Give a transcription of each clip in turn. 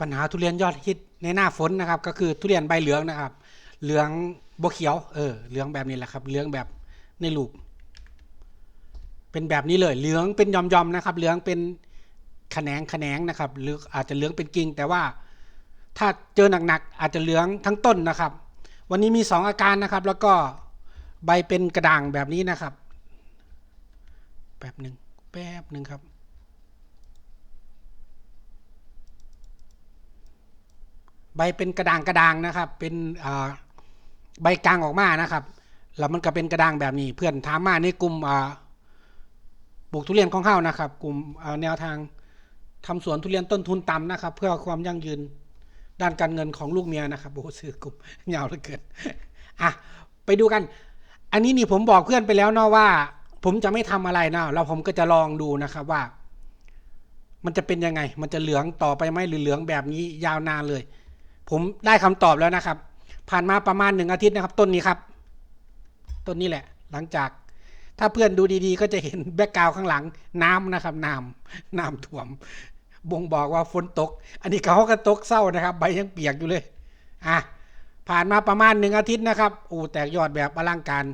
ปัญหาทุเรียนยอดฮิตในหน้าฝนนะครับ ก็คือทุเรียนใบเหลืองนะครับ เหลืองบวเขียว เออ เหลืองแบบนี้แหละครับ เหลืองแบบในลูก เป็นแบบนี้เลย เหลืองเป็นยอมๆนะครับ เหลืองเป็นแขนงแขนงนะครับ หรืออาจจะเหลืองเป็นกิ่ง แต่ว่าถ้าเจอหนักๆอาจจะเหลืองทั้งต้นนะครับ วันนี้มีสองอาการนะครับ แล้วก็ใบเป็นกระด่างแบบนี้นะครับ แป๊บหนึ่งแป๊บหนึ่งครับ บเป็นกระด่างกระด่างนะครับ เป็นใบกลางออกมานะครับ แล้วมันก็เป็นกระด่างแบบนี้ เพื่อนถามมาในกลุ่มปลูกทุเรียนของเฮานะครับ กลุ่มแนวทางทำสวนทุเรียนต้นทุนต่ำนะครับ เพื่อความยั่งยืนด้านการเงินของลูกเมียนะครับโอ้ซื้อกลุ่มยาวเหลือเกินอะไปดูกัน อันนี้นี่ผมบอกเพื่อนไปแล้วเนาะว่า ผมจะไม่ทำอะไรเนาะแล้วผมก็จะลองดูนะครับว่า มันจะเป็นยังไง มันจะเหลืองต่อไปไหมหรือเหลืองแบบนี้ยาวนานเลย ผมได้คำตอบแล้วนะครับ ผ่านมาประมาณหนึ่งอาทิตย์นะครับ ต้นนี้ครับ ต้นนี้แหละ หลังจาก ถ้าเพื่อนดูดีๆ ก็จะเห็นแบ็กกราวข้างหลังน้ำนะครับน้ำน้ำท่วม บ่งบอกว่าฝนตก อันนี้เขาก็ตกเศร้านะครับ ใบยังเปียกอยู่เลยอะผ่านมาประมาณหนึ่งอาทิตย์นะครับโอ้แตกยอดแบบอลังการ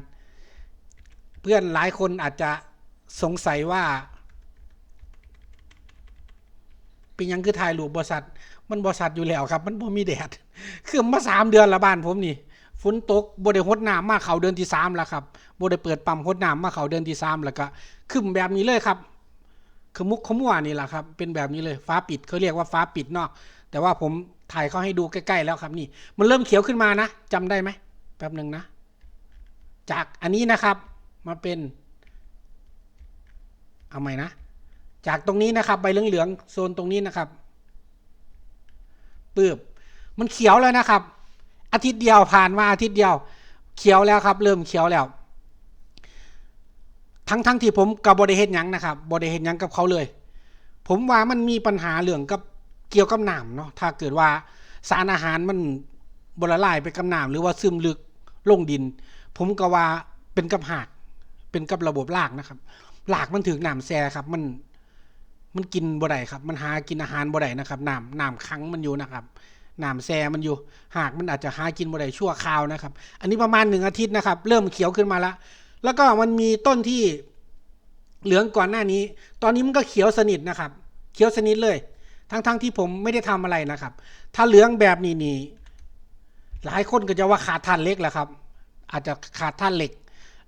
เพื่อนหลายคนอาจจะสงสัยว่า เป็นยังคือถ่ายรูปบริษัท มันบริษัทอยู่แล้วครับ มันบ่มีแดด คือมาสามเดือนละบ้านผมนี่ฝนตกบ่ได้หดน้ำมาเขาเดือนที่สามแล้วครับบ่ได้เปิดปั๊มหดน้ำมาเขาเดือนที่สามแล้วก็ขึ้นแบบนี้เลยครับคือมุกขมัวนี่แหละครับ เป็นแบบนี้เลยฟ้าปิดเขาเรียกว่าฟ้าปิดเนาะแต่ว่าผมถ่ายเขาให้ดูใกล้ ๆ แล้วครับนี่ มันเริ่มเขียวขึ้นมานะจำได้ไหมแป๊บหนึ่งนะ จากอันนี้นะครับมาเป็น เอาใหม่นะ จากตรงนี้นะครับใบเหลืองๆโซนตรงนี้นะครับปืบมันเขียวแล้วนะครับ อาทิตย์เดียวผ่านมาอาทิตย์เดียว เขียวแล้วครับ เริ่มเขียวแล้ว ทั้งทั้งที่ผมกับบริเฮ็ดยังนะครับบริเฮ็ดยังกับเขาเลย ผมว่ามันมีปัญหาเรื่องกับเกี่ยวกับน้ำเนาะถ้าเกิดว่าสารอาหารมันบละลายไปกับน้ำหรือว่าซึมลึกลงดิน ผมก็ว่าเป็นกับหากเป็นกับระบบรากนะครับรากมันถึงน้ำแซ่ครับ มัน มันกินบ่ได้ครับ มันหากินอาหารบ่ได้นะครับน้ำน้ำขังมันอยู่นะครับน้ำแซมันอยู่ หากมันอาจจะหากินบ่ได้ชั่วคราวนะครับ อันนี้ประมาณหนึ่งอาทิตย์นะครับ เริ่มเขียวขึ้นมาแล้วแล้วก็มันมีต้นที่เหลืองก่อนหน้านี้ ตอนนี้มันก็เขียวสนิทนะครับ เขียวสนิทเลย ทั้งๆทที่ผมไม่ได้ทำอะไรนะครับ ถ้าเหลืองแบบนี้นี่หลายคนก็จะว่าขาดท่านเหล็กแหละครับ อาจจะขาดท่านเหล็ก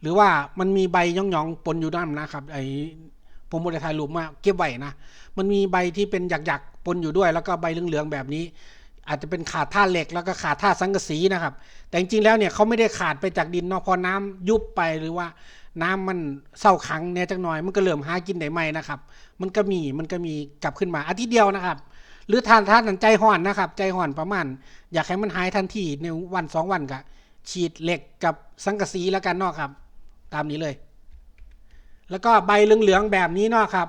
หรือว่ามันมีใบย่องๆปนอยู่ด้านนะครับไอ ผมบริถ่ายรูปมาเก็บไว้นะ มันมีใบที่เป็นหยักๆปนอยู่ด้วย แล้วก็ใบเหลืองๆแบบนี้ อาจจะเป็นขาดท่าเหล็กแล้วก็ขาดท่าสังกะสีนะครับ แต่จริงๆแล้วเนี่ยเขาไม่ได้ขาดไปจากดินเนาะพอน้ำยุบไปหรือว่าน้ำมันเศร้าขังเนี่ยจักหน่อยมันก็เริ่มหากินได้ใหม่นะครับ มันก็มีมันก็มีกลับขึ้นมาอาทิตย์เดียวนะครับ หรือทานท่านใจห่อนนะครับ ใจห่อนประมาณอยากให้มันหายทันทีในวันสองวันก็ฉีดเหล็กกับสังกะสีแล้วกันเนาะครับ ตามนี้เลย แล้วก็ใบเหลืองๆแบบนี้เนาะครับ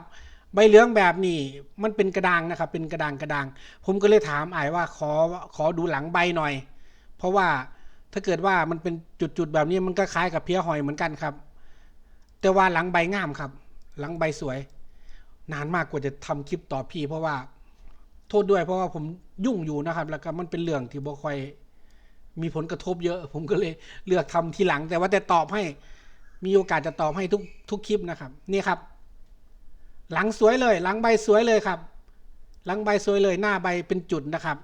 ใบเหลืองแบบนี้มันเป็นกระดางนะครับ เป็นกระดางกระดาง ผมก็เลยถามไอ้ายว่าขอขอดูหลังใบหน่อย เพราะว่าถ้าเกิดว่ามันเป็นจุดๆแบบนี้มันก็คล้ายกับเพี้ยหอยเหมือนกันครับ แต่ว่าหลังใบงามครับ หลังใบสวย นานมากกว่าจะทำคลิปต่อพี่ เพราะว่าโทษด้วยเพราะว่าผมยุ่งอยู่นะครับ แล้วก็มันเป็นเรื่องที่บ่ค่อยมีผลกระทบเยอะ ผมก็เลยเลือกทำทีหลัง แต่ว่าแต่ตอบให้ มีโอกาสจะตอบให้ทุกทุกคลิปนะครับ นี่ครับ หลังสวยเลย หลังใบสวยเลยครับ หลังใบสวยเลยหน้าใบเป็นจุดนะครับ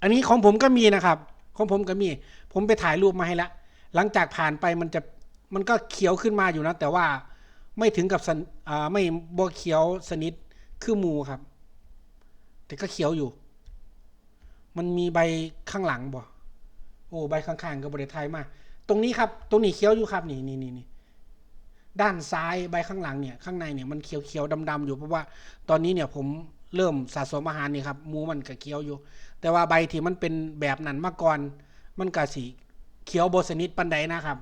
อันนี้ของผมก็มีนะครับ ของผมก็มี ผมไปถ่ายรูปมาให้แล้วหลังจากผ่านไปมันจะมันก็เขียวขึ้นมาอยู่นะ แต่ว่าไม่ถึงกับไม่บ่เขียวสนิทคือมูครับ แต่ก็เขียวอยู่ มันมีใบข้างหลังบ่โอ้ใบข้างๆก็บริไทยมาก ตรงนี้ครับ ตรงนี้เขียวอยู่ครับ นี่นี่นี่นี่ ด้านซ้ายใบข้างหลังเนี่ยข้างในเนี่ยมันเขียวเขียวดำๆอยู่เพราะว่าตอนนี้เนี่ยผมเริ่มสะสมอาหารนี่ครับหมูมันก็เขียวอยู่ แต่ว่าใบที่มันเป็นแบบนั้นมาก่อน มันก็สีเขียวโบสนิทปันใดนะครับ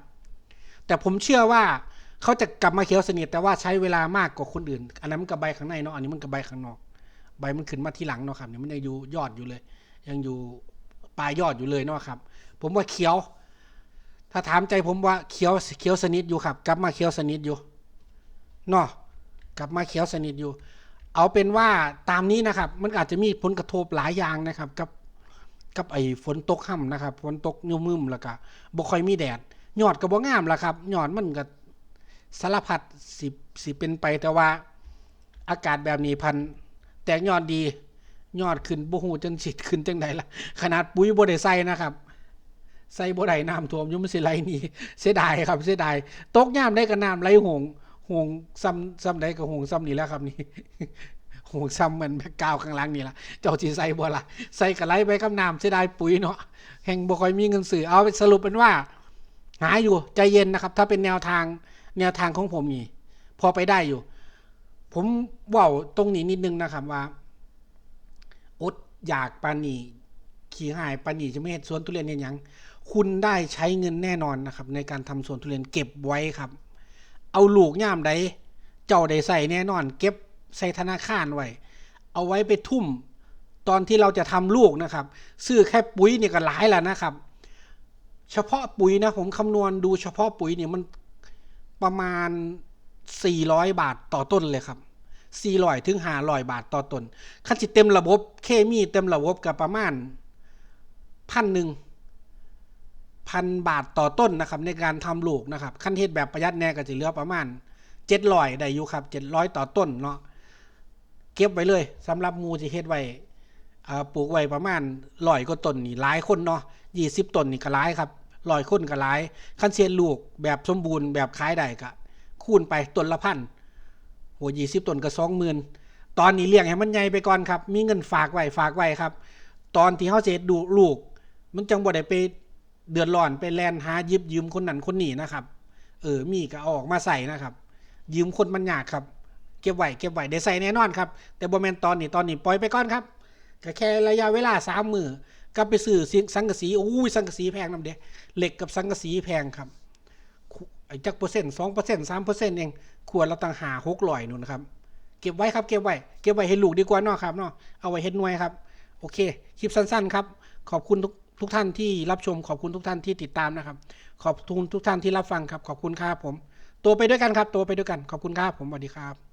แต่ผมเชื่อว่าเขาจะกลับมาเขียวสนิทแต่ว่าใช้เวลามากกว่าคนอื่น อันนั้นมันกับใบข้างในเนาะอันนี้มันกับใบข้างนอก ใบมันขึ้นมาทีหลังเนาะครับเนี่ยมันยังอยู่ยอดอยู่เลย ยังอยู่ปลายยอดอยู่เลยเนาะครับ ผมว่าเขียว ถ้าถามใจผมว่าเขียวเขียวสนิทอยู่ครับ กลับมาเขียวสนิทอยู่เนาะกลับมาเขียวสนิทอยู่ เอาเป็นว่าตามนี้นะครับ มันอาจจะมีผลกระทบหลายอย่างนะครับ กับกับไอ้ฝนตกค่ำนะครับฝนตกยุ่มึมแล้วก็บ่ค่อยมีแดดยอดก็บ่งามล่ะครับยอดมันก็สารพัดสิสิเป็นไปแต่ว่า อากาศแบบนี้พันแตกยอดดี ยอดขึ้นบ่ฮู้จังสิขึ้นจังไดล่ะขนาดปุ๋ยบ่ได้ใส่นะครับ ใส่บ่ได้น้ำท่วมยู่มสิไหลนี่เสียดายครับเสียดายตกยามได้ก็น้ำไหลหงหงซ้ำซ้ำใดก็หงซ้ำนี่แหล้วครับนี่หงซ้ำเหมือนแบกกาวข้างล่างนี่ละเจ้าสิใส่บ่ละใส่ก็ไหลไปกับน้ำเสียดายปุ๋ยเนาะแห่งบ่ค่อยมีเงินซื้อเอาไปสรุปเป็นว่า หาอยู่ใจเย็นนะครับ ถ้าเป็นแนวทางแนวทางของผมนี่ พอไปได้อยู่ ผมว่าตรงนี้นิดนึงนะครับว่าอดอยากปานนี ขี่หายปานีจะไม่เห็นสวนทุเรียนเนี่ยยังคุณได้ใช้เงินแน่นอนนะครับ ในการทำสวนทุเรียนเก็บไว้ครับ เอาลูกย่ามใดเจ้าได้ใส่แน่นอน เก็บใส่ธนาคารไว้ เอาไว้ไปทุ่ม ตอนที่เราจะทำลูกนะครับ ซื้อแค่ปุ๋ยเนี่ยก็หลายแล้วนะครับ เฉพาะปุ๋ยนะผมคำนวณดูเฉพาะปุ๋ยเนี่ยมันประมาณ 400 บาทต่อต้นเลยครับ400ถึง500บาทต่อต้นคันสิเต็มระบบเคมีเต็มระบบกับประมาณ พันหนึ่งพันบาทต่อต้นนะครับ ในการทำลูกนะครับ ขั้นเทศแบบประหยัดแน่ก็จะเหลือประมาณ700ได้อยู่ครับ700ต่อต้นเนาะเก็บไว้เลยสำหรับมูที่เฮ็ดไว้อ่าปลูกไว้ประมาณร้อยกว่าต้นนี่หลายคนเนาะ20ต้นนี่ก็หลายครับร้อยคนก็หลายคันเสียลูกแบบสมบูรณ์แบบขายได้ก็คูณไปต้นละพันโหยี่สิบต้นก็สองหมื่นตอนนี้เลี้ยงให้มันใหญ่ไปก่อนครับ มีเงินฝากไว้ฝากไว้ครับ ตอนที่เขาเสดูลูก มันจังบ่ได้ไปเดือดร้อนไปแลนหายิบยืมคนนั้นคนนี้นะครับ เออมีก็ออกมาใส่นะครับ ยืมคนมันยากครับ เก็บไว้เก็บไว้ได้ใส่แน่นอนครับ แต่บ่แมนตอนนี้ตอนนี้ปล่อยไปก่อนครับก็แค่ระยะเวลาสามมือก็ไปซื้อสังกะสีอู้ยสังกะสีแพงนำเด้เหล็กกับสังกะสีแพงครับไอ้จักเปอร์เซ็นต์สองเปอร์เซ็นต์สามเปอร์เซ็นต์เองควรเราต่างหาหกร้อยนู่นะครับเก็บไว้ครับเก็บไว้เก็บไว้ให้ลูกดีกว่าเนาะครับเนาะเอาไว้เฮ็ดหน่วยครับ โอเค คลิปสั้นๆ ครับ ขอบคุณทุก ทุกท่านที่รับชมขอบคุณทุกท่านที่ติดตามนะครับ ขอบคุณทุกท่านที่รับฟังครับขอบคุณครับผม ตัวไปด้วยกันครับ ตัวไปด้วยกัน ขอบคุณครับผมสวัสดีครับ